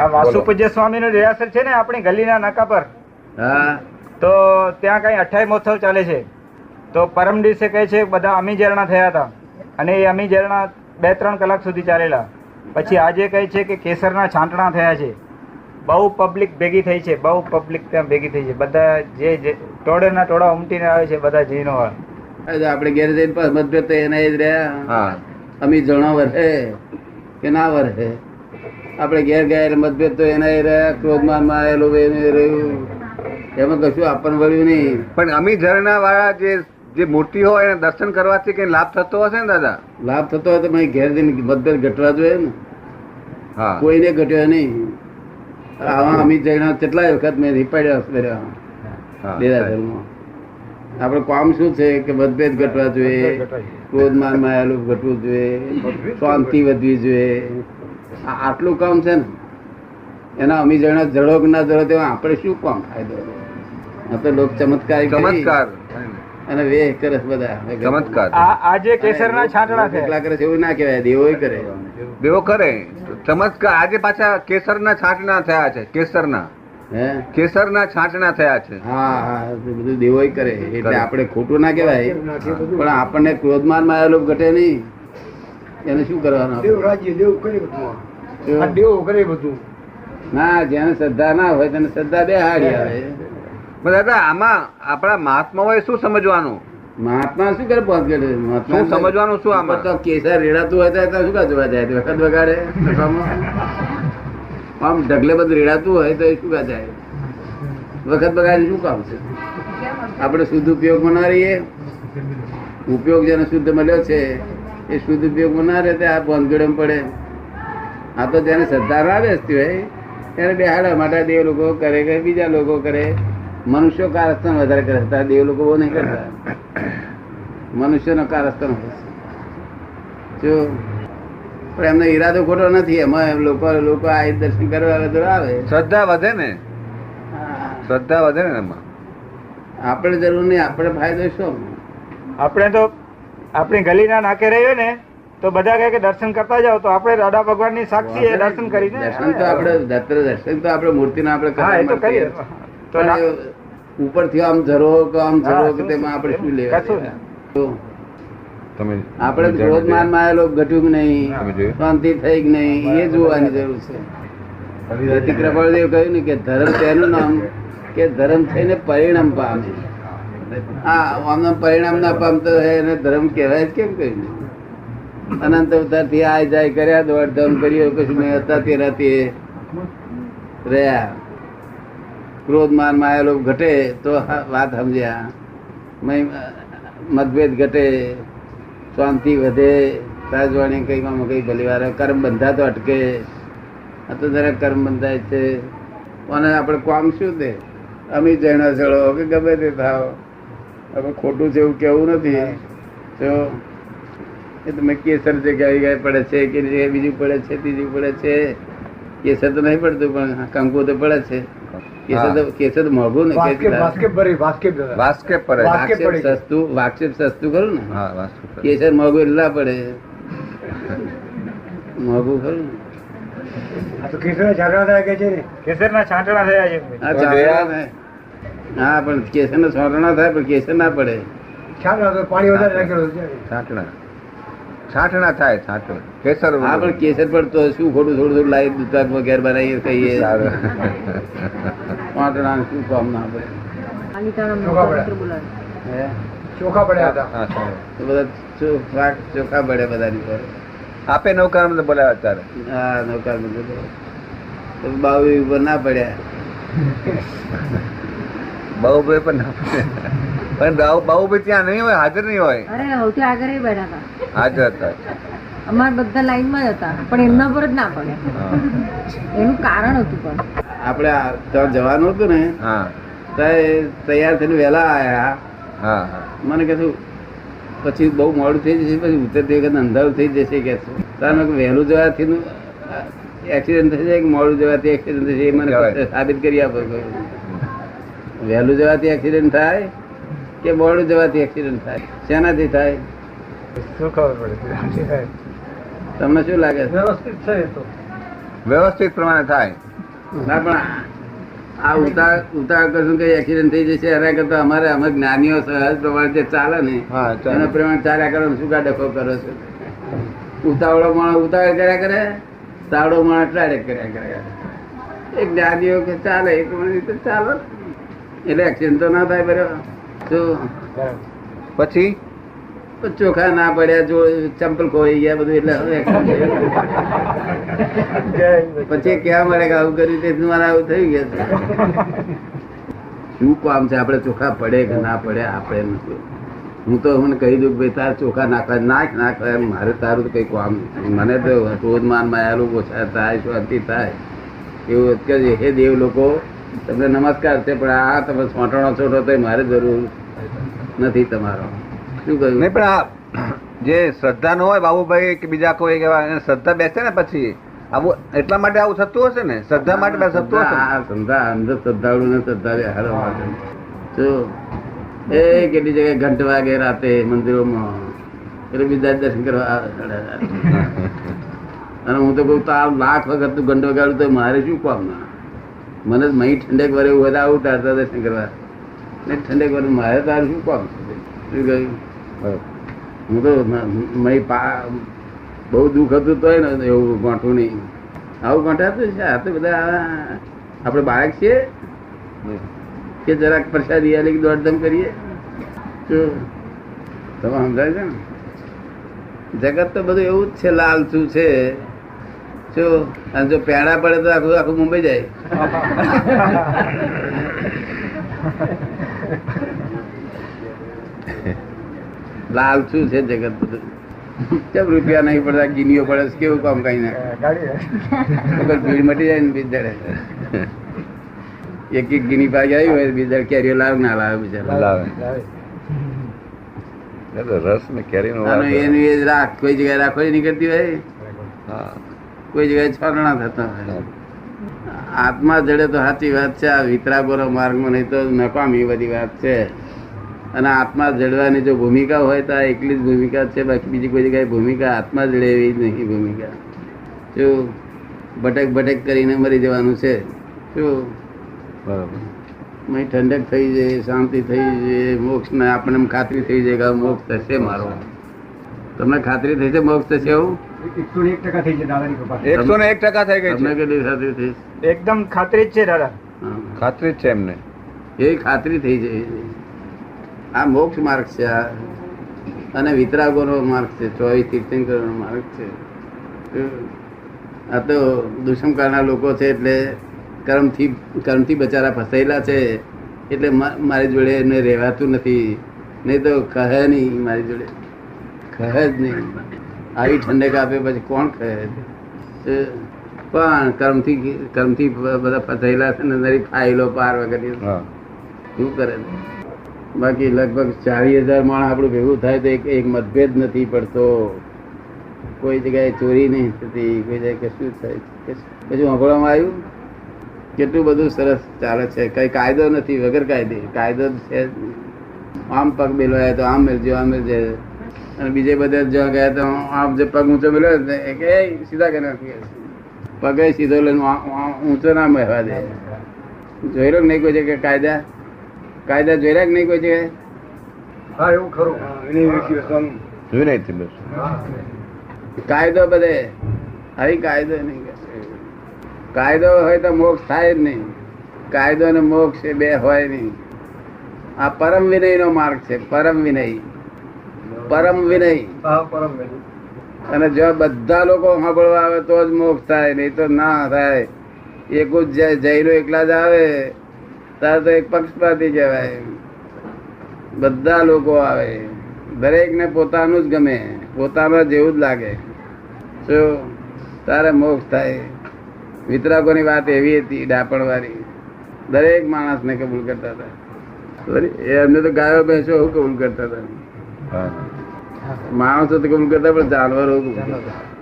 આ વાસુ સ્વામી નું દેરાસર છે ને આપણી ગલીના નાકા પર. હા. તો ત્યાં કઈ અઠાઈ મહોત્સવ ચાલે છે. તો પરમ દિવસે કહે છે બધા અમી ઝરણા થયા હતા. અને એ અમી ઝરણા બે ત્રણ કલાક સુધી ચાલેલા. પછી આજે કહે છે કે કેસરના છાંટણા થયા છે. બહુ પબ્લિક ભેગી થઈ છે બહુ પબ્લિક ત્યાં ભેગી થઈ છે. બધા જે ટોળેના ટોળા ઉમટીને આવે છે બધા જૈનો આપણે ઘેર જઈને મતભેદ તો એના જ રહ્યા. હા. અમી જણા વરહે કે ના વરહે? આપણે ઘેર ગયા મતભેદ તો એના રહ્યા ક્રોધમાનમાં આવેલું એને રહ્યું એમાં કશું આપણને વળ્યું નહીં. પણ અમી ઝરણા વાળા જે જે મૂર્તિ હોય એને દર્શન કરવાથી કઈ લાભ થતો હશે ને દાદા? લાભ થતો હોય તો મેં ઘેર જઈને મતભેદ ઘટવા જોઈએ ને. હા. કોઈને ઘટ્યો નહીં. આવા અમી જણા કેટલાય વખત મેં રીપાડ્યા કર્યા. દેરાસરમાં આપણે કામ શું છે કે મતભેદ ઘટવા જોઈએ ક્રોધ માન આવેલું ઘટવું જોઈએ શાંતિ વધવી જોઈએ. આટલું કામ છે ને એના અમી જણા જડો કે ના જડો તેમાં આપણે શું કામ ફાયદો આપણે લોક ચમત્કાર ચમત્કાર અને વેહ કરે બધા. ચમત્કાર. આ આજે કેસરના છાંટડા છે. એકલા કરે છે એવું ના કહેવાય દેવો કરે. દેવો કરે. ચમત્કાર આજે પાછા કેસરના છાંટણા થયા છે કેસરના. કેસર ના છાંટણા થયા છે. હા હા બધું દેવો કરે. એટલે આપણે ખોટું ના કહેવાય. પણ આપણને ક્રોધમાનમાં આવેલું ઘટે નહીં. એને શું કરવાનું? દેવ રાજ્ય દેવ કરે બધું આ. દેવ કરે બધું. ના જેને શ્રદ્ધા ના હોય તેને શ્રદ્ધા બે હારી આવે. પણ દાદા આમાં આપણા મહાત્મા હોય શું સમજવાનું? મહાત્મા શું કરે પહોંચ ગયેલો મહાત્મા શું સમજવાનું શું આમાં? તો કેસર રેડાતું હોય તો શું જોવા જાય વખત વગાડે આમ ઢગલે બધું રેડાતું હોય તો એ શું જાય વખત બગાડે શું કામ છે? આપણે શુદ્ધ ઉપયોગમાં ના રહીએ. ઉપયોગ જેને શુદ્ધ મળ્યો છે એ શુદ્ધ ઉપયોગમાં ના રહે તે આ ભોંગડમ પડે. આ તો જેને શ્રદ્ધા ના બેસતી હોય ત્યારે બેહાડા માટે દેવ લોકો કરે કે બીજા લોકો કરે. મનુષ્યો કારસ્થાન વધારે કરે છે દેવ લોકો બહુ નહીં કરતા. મનુષ્યનો કારસ્થાન હોય છે. જો પણ એમનો ઈરાદો ખોટો નથી. એમાં એમ લોકો લોકો આ દર્શન કરવા બધું આવે. શ્રદ્ધા વધે ને. શ્રદ્ધા વધે ને એમાં. આપણે જરૂર નહીં આપણે ફાયદો શું? આપણે તો આપણી ગલીના નાકે રહ્યો ને તો બધા કહે કે દર્શન કરતા જાવ તો આપણે દાદા ભગવાનની સાક્ષી એ દર્શન કરીને દર્શન તો આપણે દત્ત દર્શન તો આપણે મૂર્તિના આપણે હા એ કરીએ. તો ના- પણ આમ ધરો કે આમ ધરો કે તેમાં આપણે શું લેવા આપણે ક્રોધ માનમાં આવેલો ઘટ્યું નહીં શાંતિ થઈ કે નહીં એ જોવાની જરૂર છે. કૃપાળદેવ કહ્યું ને કે ધર્મ તેનું નામ કે ધર્મ થઈને પરિણામ પામે. પરિણામ ના પામતો એને ધર્મ કહેવાય કેમ કહ્યું અનંત અવતારથી આય જાય કર્યા દોડધામ કર્યો કશું નહીં. હતા તે રાતે રહ્યા. ક્રોધ માનમાં આવેલો ઘટે તો વાત સમજ્યા. મય- મતભેદ ઘટે, શાંતિ વધે, રાજવાણી કઈ કઈ ભલી વાર. કર્મ બંધા તો અટકે. આ તો જરા કર્મ બંધાય છે. અને આપણે કામ શું તે? અમી જણા ચડો કે ગમે તે થાવ. હવે ખોટું છે એવું કેવું નથી. તો એ તમે કેસર જે ગાય ગાય પડે છે કે બીજું પડે છે ત્રીજું પડે છે કેસર તો નહીં પડતું પણ કંકુ તો પડે છે. કેસર કેસર મોંઘું ને વાસ્કેપ કેસર વાસ્કેપ. સસ્તું ને. કેસર મોંઘું એટલા પડે. મોંઘું ખરું ને. આ તો કેસરના ઝાકડા થાય કે છે ને? કેસરના છાંટણા થયા છે. હા પણ કેસર નો છોટણા થાય પણ કેસર ના પડે. ખ્યાલ પાણી વધારે નાખેલું છે. છાંટણા. છાંટણા થાય છાંટણા કેસર હા પણ કેસર પડતો શું ખોટું થોડું થોડું લાવી દૂધપાક વગેરે બનાવીએ કહીએ છાંટણા શું કામ ના પડે. ચોખા પડ્યા ચોખા પડ્યા હતા. તો બધા ચોખા પડે બધાની આપે નૌકાર મને બોલાવ્યા અત્યારે. હા નૌકાર મને તો બાવી ઉપર ના પડ્યા. બાહુભાઈ પણ. પણ બાહુ- બાહુભાઈ ત્યાં નહીં હોય હાજર નહીં હોય. અરે સૌથી આગળ એ બેઠા હતા. હાજર હતા અમારા બધા લાઈનમાં જ હતા પણ એમના પર જ ના પડે. એનું કારણ હતું પણ. આપણે ત્યાં જવાનું હતું ને હા. ત્યાં તૈયાર થઈને વહેલા આવ્યા હા હા. મને કહેશું પછી બહુ મોડું થઈ જશે પછી ઉતરતી વખત અંધારું થઈ જશે કે તારે વહેલું જવાથી એક્સિડન્ટ થઈ જાય કે મોડું જવાથી એક્સિડન્ટ થઈ જાય મને સાબિત કરી આપો કહ્યું. વહેલું જવાથી એક્સિડન્ટ થાય કે મોડું જવાથી એક્સિડન્ટ થાય? શેનાથી થાય? શું ખબર પડે તમને શું લાગે છે? વ્યવસ્થિત છે તો. વ્યવસ્થિત પ્રમાણે થાય. ના પણ આ ઉતાર ઉતાર કરશું કઈ એક્સિડન્ટ થઈ જશે એના કરતા અમારે અમે જ્ઞાનીઓ સહજ પ્રમાણે જે ચાલે ને હા, ચાલે. એના પ્રમાણે ચાલ્યા કરો શું કા ડખો કરો છો? ઉતાવળો માણસ ઉતાવળ કર્યા કરે? તાવડો માણસ ડાયરેક્ટ કર્યા કરે. એ જ્ઞાનીઓ કે ચાલે એક રીતે ચાલો. એટલે એક્સિડન્ટ તો ના થાય બરાબર. તો પછી? ચોખા ના પડ્યા, જો ચંપલ ખોઈ ગયા, બધું એટલે પછી ક્યાં મળે કે આવું કર્યું તે મારે આવું થઈ ગયા છે. શું કામ છે? આપણે ચોખા પડે કે ના પડે? આપણે નથી. હું તો મને કહી દઉં ભાઈ, તાર ચોખા નાખવા નાખ નાખવા મારે તારું તો કઈ કામ મને તો ક્રોધ માન માયાલું ઓછા થાય શાંતિ થાય. એવું કે હે દેવ લોકો તમને નમસ્કાર છે પણ આ તમે સોંટણો છોટો તો મારે જરૂર નથી તમારો. શું કહ્યું? નહીં પણ આ જે શ્રદ્ધા નો હોય બાબુભાઈ કે બીજા કોઈ એવા શ્રદ્ધા બેસે ને પછી? આવું એટલા માટે આવું થતું હશે ને? શ્રદ્ધા માટે થતું હશે શ્રદ્ધા અંધ શ્રદ્ધાળુ ને શ્રદ્ધા હારો જો એ કેટલી જગ્યાએ ઘંટ વાગે રાતે મંદિરોમાં. એટલે બીજા દર્શન કરવા અને હું તો કહું આ લાખ વખત તું ઘંટ વગાડું તો મારે શું કામ ના મને મહી ઠંડક વરે એવું બધા આવું તારતા દર્શન કરવા. ને ઠંડક વરે મારે તાર શું કામ? હું તો મહી પા, બહુ દુઃખ હતું તોય ને, એવું ગાંઠું નહીં. આવું ગાંઠાતું છે. આ તો બધા આપણે બાળક છીએ. કે જરાક પ્રસાદી કે દોડધમ કરીએ. તો તમે સમજાય છે ને? જગત તો બધું એવું જ છે, લાલચું છે. જો અને જો પેડા પડે તો આખું આખું મુંબઈ જાય. લાલ શું છે જગત બધું? કેમ રૂપિયા નહીં પડતા ગીનીઓ પડે છે, કેવું કામ કઈ ના? ભીડ મટી જાય ને બીજડે એક એક ગીની પાકી આવી હોય બીજડે કેરીઓ લાવ ના લાવે બિચારા? લાવે. રસ ને કેરી એનું એ રાખ કોઈ જગ્યાએ રાખો નીકળતી હોય? હા. કોઈ જગ્યાએ છરણા થતા હોય. આત્મા જડે તો સાચી વાત છે આ વિતરાગોનો માર્ગમાં નહીં તો નકામી બધી વાત છે. અને આત્મા જડવાની જો ભૂમિકા હોય તો આ એકલી જ ભૂમિકા છે બાકી બીજી કોઈ જગ્યાએ ભૂમિકા આત્મા જડે એવી જ નહીં ભૂમિકા. જો ભટક ભટક કરીને મરી જવાનું છે શું બરાબર. મય ઠંડક થઈ જાય શાંતિ થઈ જાય મોક્ષ ને આપણને ખાતરી થઈ જાય કે મોક્ષ થશે મારો. તમને ખાતરી થઈ છે મોક્ષ થશે એવું? એકસો એક ટકા થઈ છે દાદાની કૃપા. એકસો ને એક ટકા થઈ ગઈ છે. કેટલી ખાતરી થઈ? એકદમ ખાતરી જ છે દાદા. ખાતરી જ છે એમને. એ ખાતરી થઈ જાય આ મોક્ષ માર્ગ છે આ. અને વિતરાગોનો માર્ગ છે ચોવીસ તીર્થંકરનો માર્ગ છે. આ તો દુષ્મકાળના લોકો છે એટલે કર્મથી કર્મથી બચારા ફસાયેલા છે એટલે મારી જોડે એમને રહેવાતું નથી. નહીં તો કહે નહીં મારી જોડે. કહે જ નહીં. આવી ઠંડક આપે પછી કોણ કહે? પણ કર્મથી કર્મથી બધા ફસાયેલા છે ને નરી ફાઇલો પાર વગેરે શું કરે? બાકી લગભગ ચાલીસ હજાર માણસ આપણું ભેગું થાય તો એક એક મતભેદ નથી પડતો. કોઈ જગ્યાએ ચોરી નહીં થતી કોઈ જગ્યાએ કશું થાય. પછી સાંભળવામાં આવ્યું? કેટલું બધું સરસ ચાલે છે. કઈ કાયદો નથી વગર કાયદે. કાયદો છે આમ પગ મેલવાય તો આમ મેળજો આમ મેલજે અને બીજે બધે જ્યાં ગયા તો આમ જે પગ ઊંચો મળ્યો એ કે સીધા કરી નાખી પગે સીધો લઈને ઊંચો ના મહેવા દે. જોઈ રહ્યો નહીં કોઈ જગ્યાએ? કાયદા? કાયદા જોઈ રહ્યા કે નહીં કોઈ જગ્યાએ? હા એવું ખરું. જોઈ નહીં હતી બસ. કાયદો બધે. હરી કાયદો નહીં કાયદો હોય તો મોક્ષ થાય જ નહીં. કાયદો અને મોક્ષ એ બે હોય નહીં. આ પરમ વિનય નો માર્ગ છે પરમ વિનય. પરમ વિનય. વેદી. અને જો બધા લોકો સાંભળવા આવે તો જ મોક્ષ થાય, નહીં તો ના થાય. એક જ જૈનો એકલા જ આવે, તાર તો એક પક્ષપાતી કહેવાય. બધા લોકો આવે. દરેક ને પોતાનું જ ગમે, પોતાનું જેવું જ લાગે. શું તારે મોક્ષ થાય. વિતરાકોની વાત એવી હતી ડાપણ વાળી દરેક માણસને કબૂલ કરતા હતા. એમને તો ગાયો, ભેંસો કબૂલ કરતા હતા. માણસો તો કબૂલ કરતા પણ જાનવરો કરતા.